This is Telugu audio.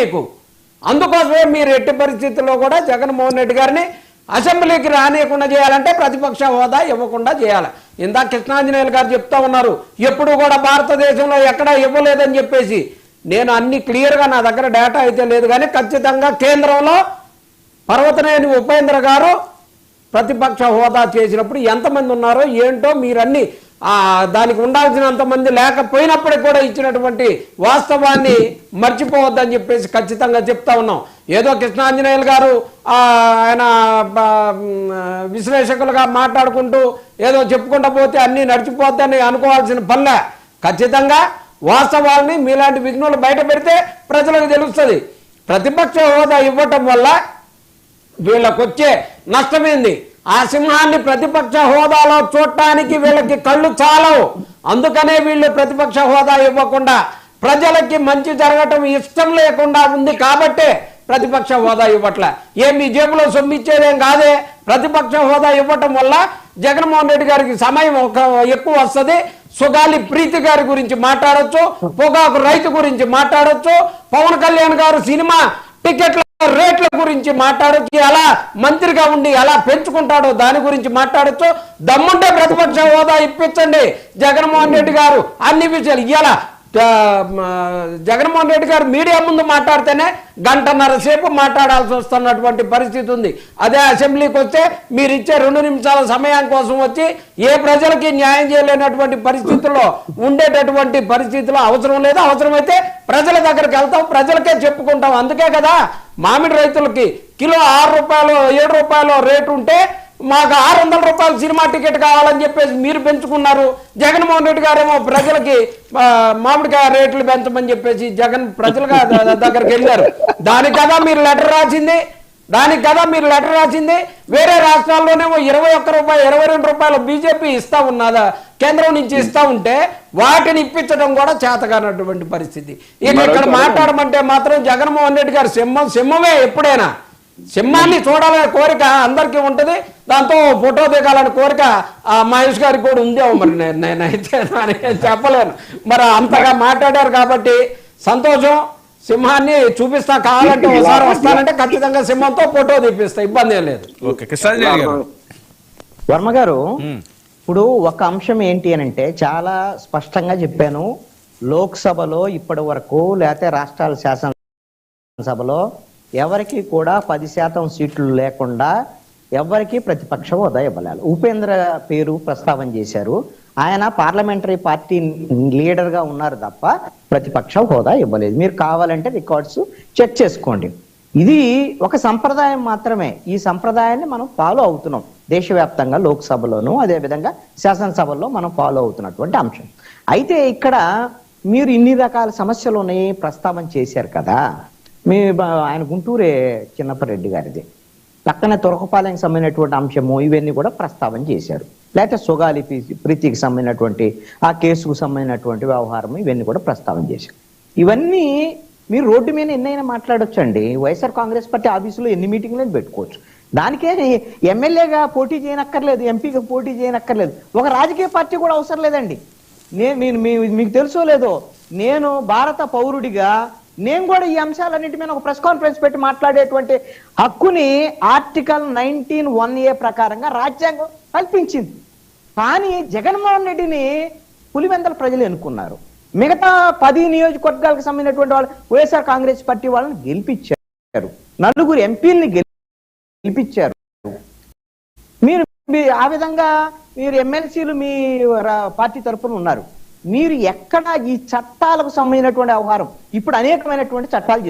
మీకు. అందుకోసమే మీరు ఎట్టి పరిస్థితుల్లో కూడా జగన్మోహన్ రెడ్డి గారిని అసెంబ్లీకి రానియకుండా చేయాలంటే ప్రతిపక్ష హోదా ఇవ్వకుండా చేయాలి. ఇందాక కృష్ణాంజనేయులు గారు చెప్తా ఉన్నారు ఎప్పుడు కూడా భారతదేశంలో ఎక్కడా ఇవ్వలేదని చెప్పేసి. నేను అన్ని క్లియర్గా నా దగ్గర డేటా అయితే లేదు కానీ ఖచ్చితంగా కేంద్రంలో పర్వతనేని ఉపేంద్ర గారు ప్రతిపక్ష హోదా చేసినప్పుడు ఎంతమంది ఉన్నారో ఏంటో మీరన్నీ దానికి ఉండాల్సినంత మంది లేకపోయినప్పటికీ కూడా ఇచ్చినటువంటి వాస్తవాన్ని మర్చిపోవద్దని చెప్పేసి ఖచ్చితంగా చెప్తా ఉన్నాం. ఏదో కృష్ణాంజనేయులు గారు ఆయన విశ్లేషకులుగా మాట్లాడుకుంటూ ఏదో చెప్పుకుంటూ పోతే అన్నీ నడిచిపోద్దని అనుకోవాల్సిన పనులే ఖచ్చితంగా వాస్తవాల్ని మీలాంటి విఘ్నులు బయట పెడితే ప్రజలకు తెలుస్తుంది. ప్రతిపక్ష హోదా ఇవ్వటం వల్ల వీళ్ళకొచ్చే నష్టమైంది? ఆ సింహాన్ని ప్రతిపక్ష హోదాలో చూడటానికి వీళ్ళకి కళ్ళు చాలవు. అందుకనే వీళ్ళు ప్రతిపక్ష హోదా ఇవ్వకుండా ప్రజలకి మంచి జరగటం ఇష్టం లేకుండా ఉంది కాబట్టే ప్రతిపక్ష హోదా ఇవ్వట్లే. ఏం మీ జేబులో సొమ్మిచ్చేదేం కాదే? ప్రతిపక్ష హోదా ఇవ్వటం వల్ల జగన్మోహన్ రెడ్డి గారికి సమయం ఒక ఎక్కువ వస్తుంది. సుగాలి ప్రీతి గారి గురించి మాట్లాడొచ్చు పొగాకు రైతు గురించి మాట్లాడొచ్చు పవన్ కళ్యాణ్ గారు సినిమా టికెట్ల రేట్ల గురించి మాట్లాడొచ్చు ఎలా మంత్రిగా ఉండి ఎలా పెంచుకుంటాడో దాని గురించి మాట్లాడొచ్చు. దమ్ముంటే ప్రతిపక్ష హోదా ఇప్పించండి. జగన్మోహన్ రెడ్డి గారు అన్ని విషయాలు ఇలా జగన్మోహన్ రెడ్డి గారు మీడియా ముందు మాట్లాడితేనే గంటన్నర సేపు మాట్లాడాల్సి వస్తున్నటువంటి పరిస్థితి ఉంది. అదే అసెంబ్లీకి వస్తే మీరు ఇచ్చే రెండు నిమిషాల సమయం కోసం వచ్చి ఏ ప్రజలకి న్యాయం చేయలేనటువంటి పరిస్థితుల్లో ఉండేటటువంటి పరిస్థితుల్లో అవసరం లేదు. అవసరమైతే ప్రజల దగ్గరికి వెళ్తాం ప్రజలకే చెప్పుకుంటాం. అందుకే కదా మామిడి రైతులకి కిలో ఆరు రూపాయలు ఏడు రూపాయలు రేటు ఉంటే మాకు ఆరు వందల రూపాయలు సినిమా టికెట్ కావాలని చెప్పేసి మీరు పెంచుకున్నారు. జగన్మోహన్ రెడ్డి గారేమో ప్రజలకి మామిడికాయ రేట్లు పెంచమని చెప్పేసి జగన్ ప్రజలుగా దగ్గరికి వెళ్ళారు. దానికి కదా మీరు లెటర్ రాసింది? దానికి కదా మీరు లెటర్ రాసింది? వేరే రాష్ట్రాల్లోనేమో ఇరవై ఒక్క రూపాయలు ఇరవై రెండు రూపాయలు బీజేపీ ఇస్తా ఉన్నదా? కేంద్రం నుంచి ఇస్తా ఉంటే వాటిని ఇప్పించడం కూడా చేతగానటువంటి పరిస్థితి. ఇక ఇక్కడ మాట్లాడమంటే మాత్రం జగన్మోహన్ రెడ్డి గారు సింహం సింహమే ఎప్పుడైనా. సింహాన్ని చూడాలనే కోరిక అందరికీ ఉంటుంది. దాంతో ఫోటో దిగాలనే కోరిక ఆ మహేష్ గారికి కూడా ఉందేమో మరి. నేను నేనైతే చెప్పలేను. మరి అంతగా మాట్లాడారు కాబట్టి సంతోషం. సింహాన్ని చూపిస్తా కావాలంటే ఒకసారి వస్తానంటే ఖచ్చితంగా సింహంతో ఫోటో తీపిస్తా ఇబ్బంది ఏం లేదు. ఓకే కృష్ణాంజనేయులు గారు. వర్మ గారు ఇప్పుడు ఒక అంశం ఏంటి అని అంటే చాలా స్పష్టంగా చెప్పాను లోక్సభలో ఇప్పటి వరకు లేకపోతే రాష్ట్రాల శాసనసభలో ఎవరికి కూడా పది శాతం సీట్లు లేకుండా ఎవరికి ప్రతిపక్ష హోదా ఇవ్వలేదు. ఉపేంద్ర పేరు ప్రస్తావన చేశారు. ఆయన పార్లమెంటరీ పార్టీ లీడర్గా ఉన్నారు తప్ప ప్రతిపక్ష హోదా ఇవ్వలేదు. మీరు కావాలంటే రికార్డ్స్ చెక్ చేసుకోండి. ఇది ఒక సంప్రదాయం మాత్రమే. ఈ సంప్రదాయాన్ని మనం ఫాలో అవుతున్నాం. దేశవ్యాప్తంగా లోక్సభలోను అదేవిధంగా శాసనసభలో మనం ఫాలో అవుతున్నటువంటి అంశం. అయితే ఇక్కడ మీరు ఇన్ని రకాల సమస్యలు ఉన్నాయి ప్రస్తావన చేశారు కదా. మీ ఆయన గుంటూరే చిన్నప్పరెడ్డి గారిది. పక్కన తురకపాలెంకి సంబంధించినటువంటి అంశము ఇవన్నీ కూడా ప్రస్తావన చేశారు లేకపోతే సుగాలి ప్రీతికి సంబంధించినటువంటి ఆ కేసుకు సంబంధించినటువంటి వ్యవహారం ఇవన్నీ కూడా ప్రస్తావన చేశారు ఇవన్నీ మీరు రోడ్డు మీద ఎన్నైనా మాట్లాడొచ్చండి. వైఎస్ఆర్ కాంగ్రెస్ పార్టీ ఆఫీసులో ఎన్ని మీటింగ్లు పెట్టుకోవచ్చు. దానికే ఎమ్మెల్యేగా పోటీ చేయనక్కర్లేదు ఎంపీగా పోటీ చేయనక్కర్లేదు. ఒక రాజకీయ పార్టీ కూడా అవసరం లేదండి. నేను మీ- మీకు తెలుసో లేదో నేను భారత పౌరుడిగా నేను కూడా ఈ అంశాలన్నింటి మీద ఒక ప్రెస్ కాన్ఫరెన్స్ పెట్టి మాట్లాడేటువంటి హక్కుని ఆర్టికల్ నైన్టీన్ వన్ ఏ ప్రకారంగా రాజ్యాంగం కల్పించింది. కానీ జగన్మోహన్ రెడ్డిని పులివెందల ప్రజలు ఎన్నుకున్నారు. మిగతా పది నియోజకవర్గాలకు సంబంధించినటువంటి వాళ్ళు వైఎస్ఆర్ కాంగ్రెస్ పార్టీ వాళ్ళని గెలిపించారు. నలుగురు ఎంపీల్ని గెలిపించారు. మీరు ఆ విధంగా మీరు ఎమ్మెల్సీలు మీ పార్టీ తరఫున ఉన్నారు. మీరు ఎక్కడ ఈ చట్టాలకు సంబంధించినటువంటి వ్యవహారం. ఇప్పుడు అనేకమైనటువంటి చట్టాలు